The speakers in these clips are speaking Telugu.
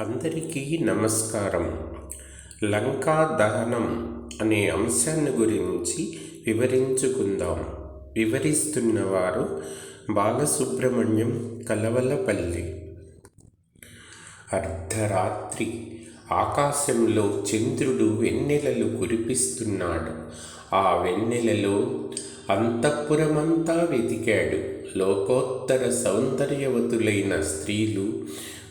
అందరికీ నమస్కారం. లంకా దహనం అనే అంశాన్ని గురించి వివరించుకుందాం. వివరిస్తున్నవారు బాలసుబ్రహ్మణ్యం కలవలపల్లి. అర్ధరాత్రి ఆకాశంలో చంద్రుడు వెన్నెలలు కురిపిస్తున్నాడు. ఆ వెన్నెలలో అంతఃపురమంతా వెతికాడు. లోకోత్తర సౌందర్యవతులైన స్త్రీలు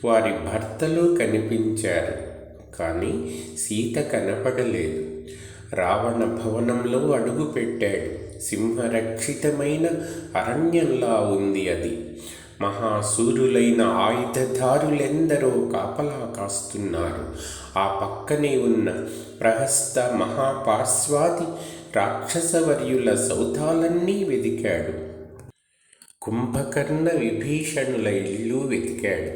వారి భర్తలు కనిపించారు కానీ సీత కనపడలేదు. రావణ భవనంలో అడుగుపెట్టాడు సింహరక్షితమైన అరణ్యంలా ఉంది అది. మహాసూరులైన ఆయుధదారులెందరో కాపలా కాస్తున్నారు. ఆ పక్కనే ఉన్న ప్రహస్త మహాపార్శ్వాది రాక్షసవర్యుల సౌధాలన్నీ వెదికాడు. కుంభకర్ణ విభీషణుల ఇల్లు వెతికాడు.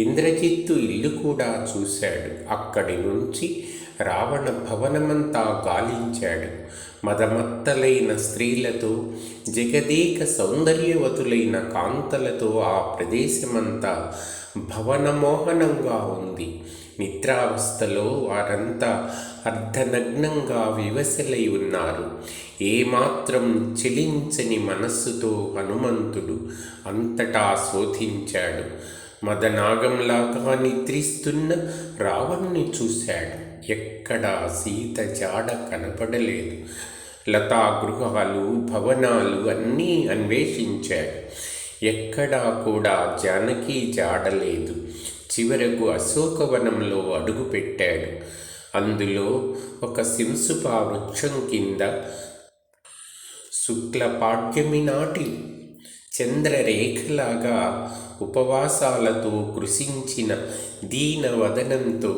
ఇంద్రజిత్తు ఇల్లు కూడా చూశాడు. అక్కడి నుంచి రావణ భవనమంతా గాలించాడు. మదమత్తలైన స్త్రీలతో జగదేక సౌందర్యవతులైన కాంతలతో ఆ ప్రదేశమంతా భవనమోహనంగా ఉంది. నిద్రావస్థలో వారంతా అర్ధనగ్నంగా వివసలై ఉన్నారు ఏమాత్రం చెలించని మనస్సుతో హనుమంతుడు అంతటా శోధించాడు. మదనాగంలాగా నిద్రిస్తున్న రావణ్ణి చూశాడు. ఎక్కడా సీత జాడ కనపడలేదు. లతా గృహాలు భవనాలు అన్నీ అన్వేషించాడు. ఎక్కడా కూడా జానకి జాడలేదు చివరకు అశోకవనంలో అడుగుపెట్టాడు. అందులో ఒక సింసుపా వృక్షం కింద శుక్లపాఠ్యమి నాటి చంద్రరేఖలాగా ఉపవాసాలతో కృషించిన దీనవదనంతో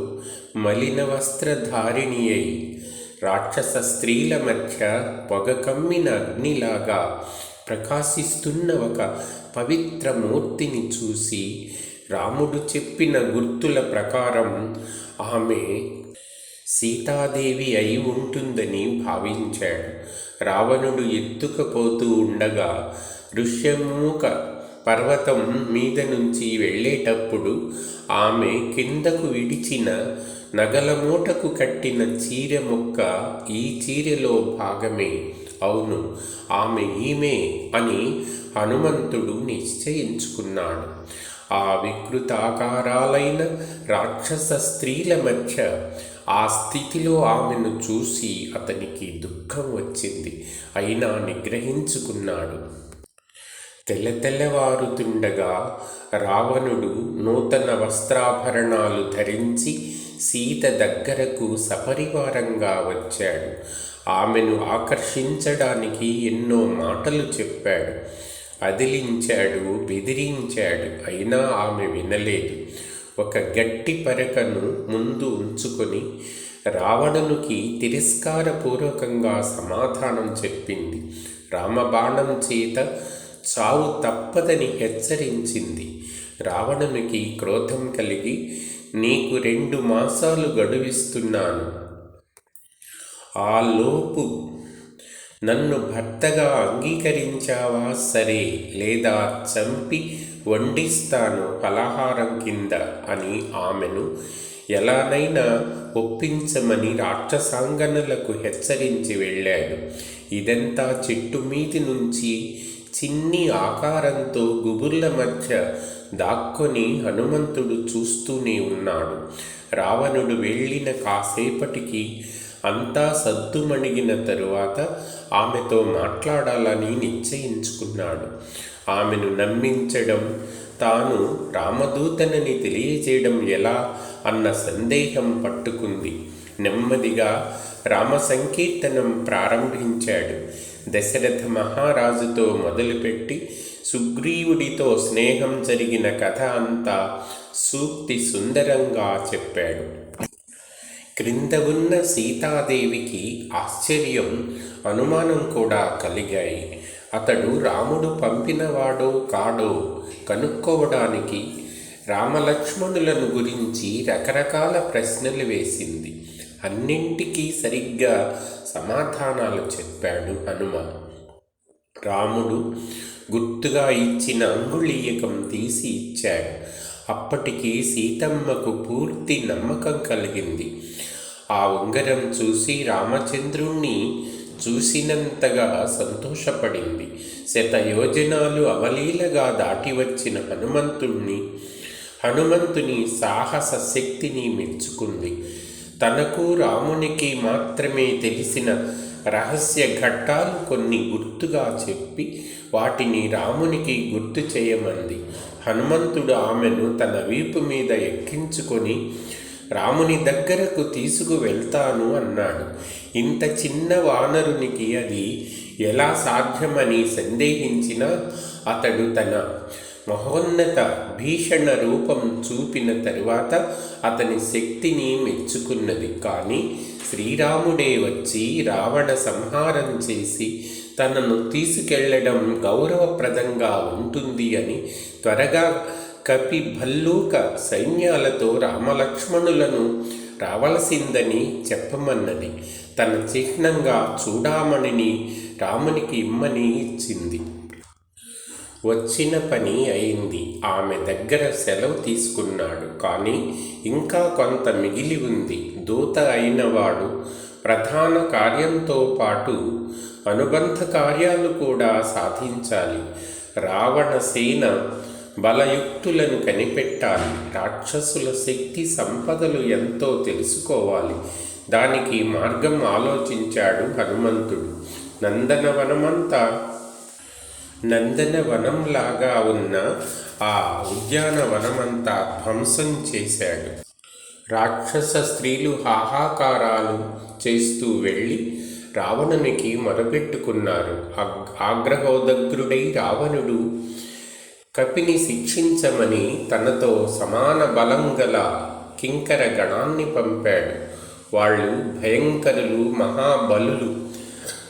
మలిన వస్త్రధారిణి అయి రాక్షస స్త్రీల మధ్య పొగ కమ్మిన అగ్నిలాగా ప్రకాశిస్తున్న ఒక పవిత్ర మూర్తిని చూసి రాముడు చెప్పిన గుర్తుల ప్రకారం ఆమె సీతాదేవి అయి ఉంటుందని భావించాడు. రావణుడు ఎత్తుకపోతూ ఉండగా ఋష్యమూక పర్వతం మీద నుంచి వెళ్ళేటప్పుడు ఆమె కిందకు విడిచిన నగల మూటకు కట్టిన చీర మొక్క ఈ చీరలో భాగమే. అవును ఆమె ఈమె అని హనుమంతుడు నిశ్చయించుకున్నాడు. ఆ వికృతాకారాలైన రాక్షస స్త్రీల మధ్య ఆ స్థితిలో ఆమెను చూసి అతనికి దుఃఖం వచ్చింది. అయినా నిగ్రహించుకున్నాడు. తెల్ల తెల్లవారుతుండగా రావణుడు నూతన వస్త్రాభరణాలు ధరించి సీత దగ్గరకు సపరివారంగా వచ్చాడు. ఆమెను ఆకర్షించడానికి ఎన్నో మాటలు చెప్పాడు. అదిలించాడు బెదిరించాడు. అయినా ఆమె వినలేదు. ఒక గట్టి పరకను ముందు ఉంచుకొని రావణునికి తిరస్కారపూర్వకంగా సమాధానం చెప్పింది. రామబాణం చేత చావు తప్పదని హెచ్చరించింది. రావణునికి క్రోధం కలిగి నీకు రెండు మాసాలు గడువిస్తున్నాను. ఆ లోపు నన్ను భర్తగా అంగీకరించావా? సరే. లేదా చంపి వండిస్తాను పలహారం కింద అని ఆమెను ఎలానైనా ఒప్పించమని రాక్షసాంగనలకు హెచ్చరించి వెళ్ళాడు. ఇదంతా చెట్టు మీది నుంచి చిన్ని ఆకారంతో గుబుర్ల మధ్య దాక్కొని హనుమంతుడు చూస్తూనే ఉన్నాడు. రావణుడు వెళ్ళిన కాసేపటికి అంతా సద్దుమణిగిన తరువాత ఆమెతో మాట్లాడాలని నిశ్చయించుకున్నాడు. ఆమెను నమ్మించడం తాను రామదూతనని తెలియజేయడం ఎలా అన్న సందేహం పట్టుకుంది. నెమ్మదిగా రామ సంకీర్తనం ప్రారంభించాడు. దశరథ మహారాజుతో మొదలుపెట్టి సుగ్రీవుడితో స్నేహం జరిగిన కథ అంతా సూక్తి సుందరంగా చెప్పాడు. క్రింద ఉన్న సీతాదేవికి ఆశ్చర్యం అనుమానం కూడా కలిగాయి. అతడు రాముడు పంపినవాడో కాడో కనుక్కోవడానికి రామలక్ష్మణులను గురించి రకరకాల ప్రశ్నలు వేసింది. అన్నింటికీ సరిగ్గా సమాధానాలు చెప్పాడు హనుమ. రాముడు గుర్తుగా ఇచ్చిన అంగుళీయకం తీసి ఇచ్చాడు. అప్పటికి సీతమ్మకు పూర్తి నమ్మకం కలిగింది. ఆ ఉంగరం చూసి రామచంద్రుణ్ణి చూసినంతగా సంతోషపడింది. శత యోజనాలు అవలీలగా దాటి వచ్చిన హనుమంతుణ్ణి హనుమంతుని సాహస శక్తిని మెచ్చుకుంది. తనకు రామునికి మాత్రమే తెలిసిన రహస్య ఘట్టాలు కొన్ని గుర్తుగా చెప్పి వాటిని రామునికి గుర్తు చేయమంది. హనుమంతుడు ఆమెను తన వీపు మీద ఎక్కించుకొని రాముని దగ్గరకు తీసుకు వెళ్తాను అన్నాడు. ఇంత చిన్న వానరునికి అది ఎలా సాధ్యమని సందేహించినా అతడు తన మహోన్నత భీషణ రూపం చూపిన తరువాత అతని శక్తిని మెచ్చుకున్నది. కానీ శ్రీరాముడే వచ్చి రావణ సంహారం చేసి తనను తీసుకెళ్ళడం గౌరవప్రదంగా ఉంటుంది అని త్వరగా కపి భల్లూక సైన్యాలతో రామలక్ష్మణులను రావలసిందని చెప్పమన్నది. తన చిహ్నంగా చూడామణిని రామునికి ఇమ్మని ఇచ్చింది. వచ్చిన పని అయింది. ఆమె దగ్గర సెలవు తీసుకున్నాడు. కానీ ఇంకా కొంత మిగిలి ఉంది. దూత అయినవాడు ప్రధాన కార్యంతో పాటు అనుబంధ కార్యాలు కూడా సాధించాలి. రావణ సేన బలయుక్తులను కనిపెట్టాలి. రాక్షసుల శక్తి సంపదలు ఎంతో తెలుసుకోవాలి. దానికి మార్గం ఆలోచించాడు హనుమంతుడు. నందనవనమంతా నందనవనంలాగా ఉన్న ఆ ఉద్యానవనమంతా ధ్వంసం చేశాడు. రాక్షస స్త్రీలు హాహాకారాలు చేస్తూ వెళ్ళి రావణునికి మొరపెట్టుకున్నారు. ఆగ్రహోదగ్రుడై రావణుడు కపిని శిక్షించమని తనతో సమాన బలం గల కింకర గణాన్ని పంపాడు. వాళ్ళు భయంకరులు మహాబలులు.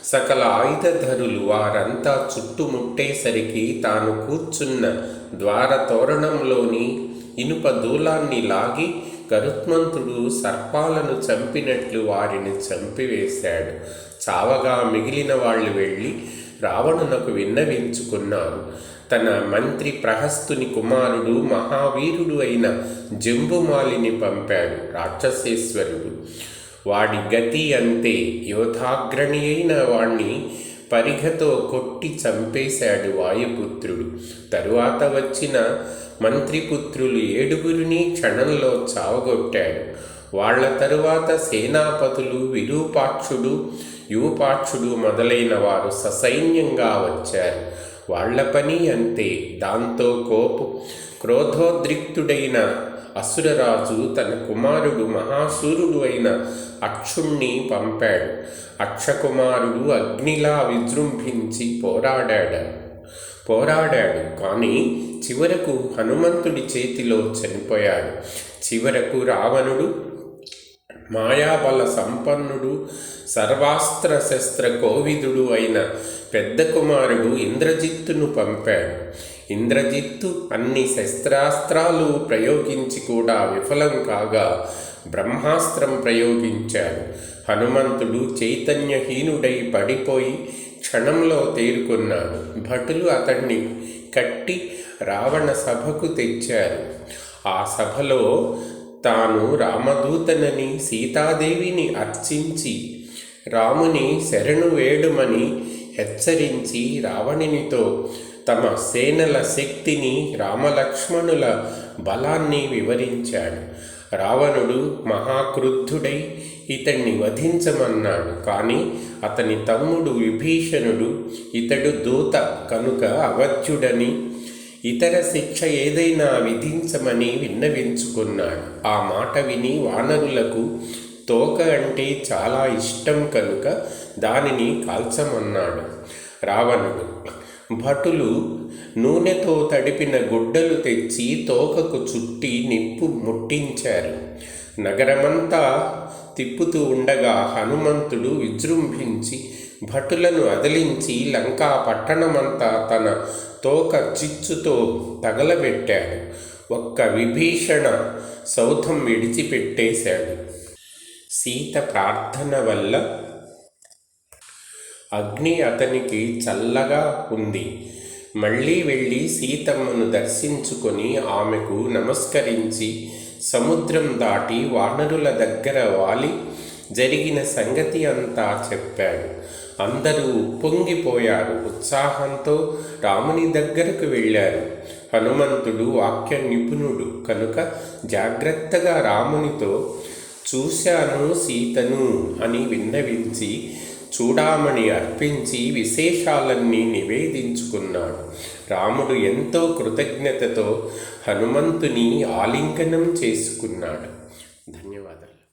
సకల ఆయుధధరులు వారంతా చుట్టుముట్టేసరికి తాను కూర్చున్న ద్వార తోరణంలోని ఇనుప దూలాన్ని లాగి గరుత్మంతుడు సర్పాలను చంపినట్లు వారిని చంపివేశాడు. చావగా మిగిలిన వాళ్ళు వెళ్ళి రావణునకు విన్నవించుకున్నారు. తన మంత్రి ప్రహస్తుని కుమారుడు మహావీరుడు అయిన జంబుమాలిని పంపాడు రాక్షసేశ్వరుడు. వాడి గతి అంతే. యోధాగ్రణి అయిన వాణ్ణి పరిఘతో కొట్టి చంపేశాడు వాయుపుత్రుడు. తరువాత వచ్చిన మంత్రిపుత్రులు ఏడుగురిని క్షణంలో చావగొట్టాడు. వాళ్ళ తరువాత సేనాపతులు విరూపాక్షుడు యువపాక్షుడు మొదలైన వారు ససైన్యంగా వచ్చారు. వాళ్ళ పని అంతే. దాంతో కోపు. క్రోధోద్రిక్తుడైన అసురరాజు తన కుమారుడు మహాసూరుడు అయిన అక్షుణ్ణి పంపాడు. అక్షకుమారుడు అగ్నిలా విజృంభించి పోరాడాడు. పోరాడాడు. కానీ చివరకు హనుమంతుడి చేతిలో చనిపోయాడు. చివరకు రావణుడు మాయాబల సంపన్నుడు సర్వాస్త్ర శస్త్ర కోవిదుడు అయిన పెద్ద కుమారుడు ఇంద్రజిత్తును పంపాడు. ఇంద్రజిత్తు అన్ని శస్త్రాస్త్రాలు ప్రయోగించి కూడా విఫలం కాగా బ్రహ్మాస్త్రం ప్రయోగించాడు. హనుమంతుడు చైతన్యహీనుడై పడిపోయి క్షణంలో తేరుకున్నాడు భటులు అతన్ని కట్టి రావణ సభకు తెచ్చారు. ఆ సభలో తాను రామదూతనని సీతాదేవిని అర్చించి రాముని శరణు వేడుమని హెచ్చరించి రావణునితో తమ సేనల శక్తిని రామలక్ష్మణుల బలాన్ని వివరించాడు. రావణుడు మహాక్రుద్ధుడై ఇతన్ని వధించమన్నాడు. కానీ అతని తమ్ముడు విభీషణుడు ఇతడు దూత కనుక అవధ్యుడని ఇతర శిక్ష ఏదైనా విధించమని విన్నవించుకున్నాడు. ఆ మాట విని వానరులకు తోక అంటే చాలా ఇష్టం కనుక దానిని కాల్చమన్నాడు. రావణుడు భటులు నూనెతో తడిపిన గుడ్డలు తెచ్చి తోకకు చుట్టి నిప్పు ముట్టించారు. నగరమంతా తిప్పుతూ ఉండగా హనుమంతుడు విజృంభించి భటులను అదిలించి లంకా పట్టణమంతా తన తోక చిచ్చుతో తగలబెట్టాడు. ఒక్క విభీషణ సౌధం విడిచిపెట్టేశాడు. సీత ప్రార్థన వల్ల అగ్ని అతనికి చల్లగా ఉంది. మళ్ళీ వెళ్ళి సీతమ్మను దర్శించుకొని ఆమెకు నమస్కరించి సముద్రం దాటి వానరుల దగ్గర వాలి జరిగిన సంగతి అంతా చెప్పాడు. అందరూ ఉప్పొంగిపోయారు. ఉత్సాహంతో రాముని దగ్గరకు వెళ్ళారు. హనుమంతుడు వాక్య నిపుణుడు. కనుక జాగ్రత్తగా రామునితో చూశాను సీతను అని విన్నవించి చూడామణి అర్పించి విశేషాలన్నీ నివేదించుకున్నాడు. రాముడు ఎంతో కృతజ్ఞతతో హనుమంతుని ఆలింగనం చేసుకున్నాడు.